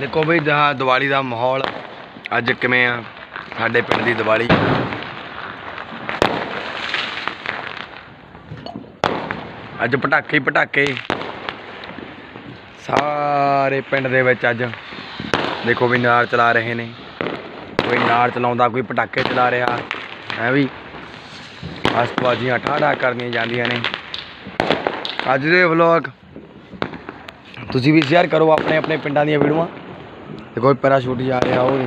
ਦੇਖੋ ਬਈ ਜਹਾਂ ਦੀਵਾਲੀ ਦਾ ਮਾਹੌਲ ਅੱਜ ਕਿਵੇਂ ਆ? ਸਾਡੇ ਪਿੰਡ ਦੀ ਦੀਵਾਲੀ। ਅੱਜ ਪਟਾਕੇ ਪਟਾਕੇ। ਸਾਰੇ ਪਿੰਡ ਦੇ ਵਿੱਚ ਅੱਜ ਦੇਖੋ ਵੀ ਨਾਰ ਚਲਾ ਰਹੇ ਨੇ। ਕੋਈ ਨਾਰ ਚਲਾਉਂਦਾ, ਕੋਈ ਪਟਾਕੇ ਚਲਾ ਰਿਹਾ। ਹੈ ਵੀ? ਆਸਤਵਾਜੀਆਂ ਠਾੜਾ ਕਰਨੀਆਂ ਜਾਂਦੀਆਂ ਨੇ। ਅੱਜ ਦੇ ਵਲੌਗ ਤੁਸੀਂ ਵੀ ਸ਼ੇਅਰ ਕਰੋ ਆਪਣੇ ਆਪਣੇ ਪਿੰਡਾਂ ਦੀਆਂ ਵੀਡੀਓਆਂ। ਤੇ ਕੋਈ ਪੈਰਾਸ਼ੂਟ ਜਾ ਰਿਹਾ ਉਹ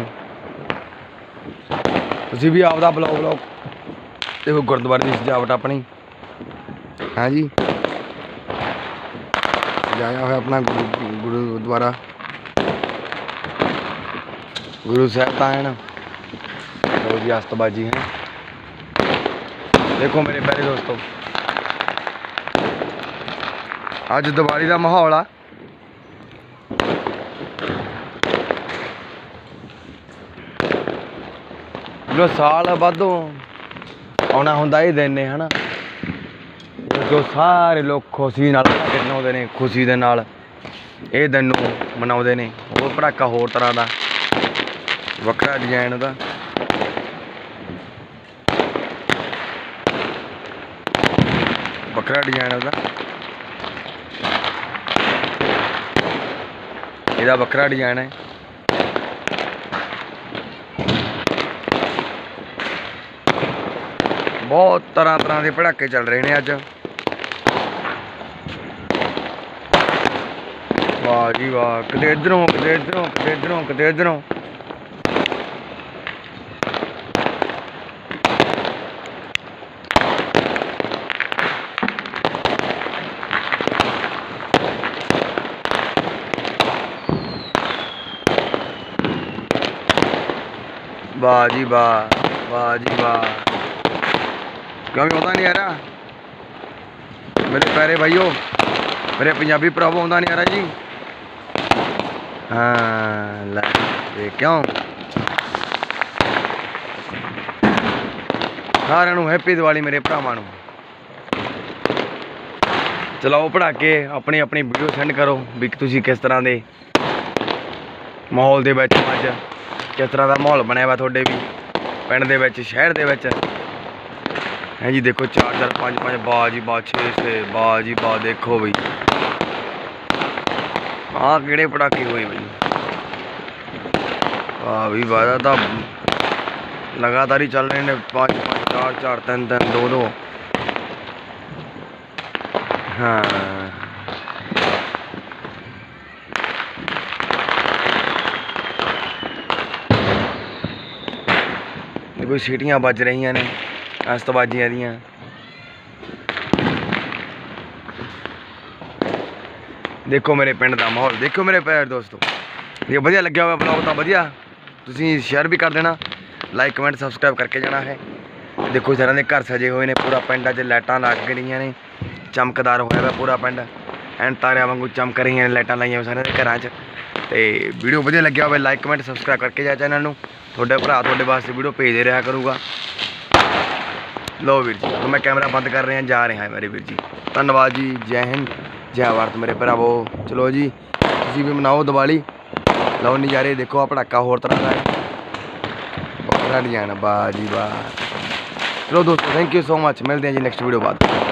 ਤੁਸੀਂ ਵੀ ਆਪਦਾ ਬਲੌਗ ਬਲੌਗ ਤੇ ਗੁਰਦੁਆਰੇ ਦੀ ਸਜਾਵਟ ਆਪਣੀ। ਹਾਂਜੀ ਜਾਇਆ ਹੋਇਆ ਆਪਣਾ ਗੁਰੂ- ਗੁਰਦੁਆਰਾ। ਗੁਰੂ ਸਾਹਿਬ ਤਾਂ ਹੈ ਨਾ। ਲੋ ਜੀ, ਅਸਤਬਾਜੀ ਹੈ। ਦੇਖੋ ਮੇਰੇ ਪਿਆਰੇ ਦੋਸਤੋ। ਅੱਜ ਦੀਵਾਲੀ ਦਾ ਮਾਹੌਲ ਆ। ਜੋ ਸਾਲ ਬਾਅਦੋਂ ਆਉਣਾ ਹੁੰਦਾ ਇਹ ਦਿਨ ਨੇ ਹਨਾ? ਜੋ ਸਾਰੇ ਲੋਕ ਖੁਸ਼ੀ ਨਾਲ ਪਟਾਕੇ ਮਨਾਉਂਦੇ ਨੇ, ਖੁਸ਼ੀ ਦੇ ਨਾਲ ਇਹ ਦਿਨ ਨੂੰ ਮਨਾਉਂਦੇ ਨੇ, ਹੋਰ ਪੜਾਕਾ ਹੋਰ ਤਰ੍ਹਾਂ ਦਾ, ਵੱਖਰਾ ਡਿਜ਼ਾਈਨ ਉਹਦਾ ਵੱਖਰਾ ਡਿਜ਼ਾਈਨ ਉਹਦਾ ਇਹਦਾ ਵੱਖਰਾ ਡਿਜ਼ਾਈਨ ਹੈ। ਬਹੁਤ ਤਰ੍ਹਾਂ ਤਰ੍ਹਾਂ ਦੇ ਪੜਾਕੇ ਚੱਲ ਰਹੇ ਨੇ ਅੱਜ। ਵਾਹ ਜੀ ਵਾਹ, ਕਿਤੇ ਇਧਰੋਂ ਕਿਤੇ ਇਧਰੋਂ ਕਿਤੇ ਇਧਰੋਂ ਕਿਤੇ ਇਧਰੋਂ। ਵਾਹ ਜੀ ਵਾਹ ਵਾਹ ਜੀ ਵਾਹ। ਕਿਉਂ ਵੀ ਆਉਂਦਾ ਨਹੀਂ ਆ ਰਿਹਾ ਮੇਰੇ ਪਿਆਰੇ ਭਾਈਓ, ਮੇਰੇ ਪੰਜਾਬੀ ਭਰਾਵੋ, ਆਉਂਦਾ ਨਹੀਂ ਆ ਰਿਹਾ ਜੀ। ਹਾਂ, ਲੈ ਕਿਉਂ? ਸਾਰਿਆਂ ਨੂੰ ਹੈਪੀ ਦੀਵਾਲੀ ਮੇਰੇ ਭਰਾਵਾਂ ਨੂੰ। ਚਲਾਓ ਪੜਾਕੇ ਆਪਣੀ ਆਪਣੀ ਵੀਡੀਓ ਸੈਂਡ ਕਰੋ ਵੀ ਤੁਸੀਂ ਕਿਸ ਤਰ੍ਹਾਂ ਦੇ ਮਾਹੌਲ ਦੇ ਵਿੱਚ ਅੱਜ, ਕਿਸ ਤਰ੍ਹਾਂ ਦਾ ਮਾਹੌਲ ਬਣਿਆ ਵਾ ਤੁਹਾਡੇ ਵੀ, ਪਿੰਡ ਦੇ ਵਿੱਚ, ਸ਼ਹਿਰ ਦੇ ਵਿੱਚ। ਹੈ ਜੀ, ਦੇਖੋ 4 4 5 5 ਬਾਜੀ ਬਾ 6 6 ਬਾਜੀ ਬਾ ਦੇਖੋ ਬਈ। ਆ ਕਿਹੜੇ ਪਟਾਕੇ ਹੋਏ ਬਈ। ਆ ਵੀ ਵਾਦਾ ਤਾਂ ਲਗਾਤਾਰ ਹੀ ਚੱਲ ਰਹੇ ਨੇ 5 5 4 4 3 3 2 2 ਹਾਂ। ਦੇਖੋ, ਸੀਟੀਆਂ ਵੱਜ ਰਹੀਆਂ ਨੇ। ਅਸਤਬਾਜੀਆਂ ਦੀਆਂ। ਦੇਖੋ ਮੇਰੇ ਪਿੰਡ ਦਾ ਮਾਹੌਲ, ਦੇਖੋ ਮੇਰੇ ਪਿਆਰ ਦੋਸਤੋ। ਜੇ ਵਧੀਆ ਲੱਗਿਆ ਹੋਵੇ ਬਲੌਗ ਤਾਂ ਵਧੀਆ। ਤੁਸੀਂ ਸ਼ੇਅਰ ਵੀ ਕਰ ਦੇਣਾ ਲਾਈਕ ਕਮੈਂਟ ਸਬਸਕ੍ਰਾਈਬ ਕਰਕੇ ਜਾਣਾ ਹੈ। ਦੇਖੋ ਸਾਰਿਆਂ ਦੇ ਘਰ ਸਜੇ ਹੋਏ ਨੇ, ਪੂਰਾ ਪਿੰਡ ਅੱਜ ਲਾਈਟਾਂ ਲੱਗ ਗਈਆਂ ਨੇ। ਚਮਕਦਾਰ ਹੋਇਆ ਵਾ ਪੂਰਾ ਪਿੰਡ। ਐਨ ਤਾਰਿਆਂ ਵਾਂਗੂ ਚਮਕ ਰਹੀਆਂ ਨੇ ਲਾਈਟਾਂ ਲਾਈਆਂ ਹੋਈਆਂ ਸਾਰਿਆਂ ਦੇ ਘਰਾਂ 'ਚ। ਤੇ ਵੀਡੀਓ ਵਧੀਆ ਲੱਗਿਆ ਹੋਵੇ ਲਾਈਕ ਕਮੈਂਟ ਸਬਸਕ੍ਰਾਈਬ ਕਰਕੇ ਜਾ ਚੈਨਲ ਨੂੰ। ਤੁਹਾਡੇ ਭਰਾ ਤੁਹਾਡੇ ਵਾਸਤੇ ਵੀਡੀਓ ਭੇਜਦੇ ਰਿਹਾ ਕਰੂਗਾ। ਲੋ ਵੀਰ ਜੀ, ਹੁਣ ਮੈਂ ਕੈਮਰਾ ਬੰਦ ਕਰ ਰਿਹਾ, ਜਾ ਰਿਹਾ ਮੇਰੇ ਵੀਰ ਜੀ। ਧੰਨਵਾਦ ਜੀ, ਜੈ ਹਿੰਦ, ਜੈ ਭਾਰਤ ਮੇਰੇ ਭਰਾਵੋ। ਚਲੋ ਜੀ, ਤੁਸੀਂ ਵੀ ਮਨਾਓ ਦੀਵਾਲੀ। ਲਓ ਨਜ਼ਾਰੇ, ਦੇਖੋ ਆ ਪਟਾਕਾ ਹੋਰ ਤਰ੍ਹਾਂ ਦਾ ਹੈ। ਵੱਖਰਾ ਡਿਜ਼ਾਈਨ ਵਾਹ ਜੀ ਵਾਹ। ਚਲੋ ਦੋਸਤੋ ਥੈਂਕ ਯੂ ਸੋ ਮੱਚ ਮਿਲਦੇ ਹਾਂ ਜੀ ਨੈਕਸਟ ਵੀਡੀਓ ਬਾਅਦ।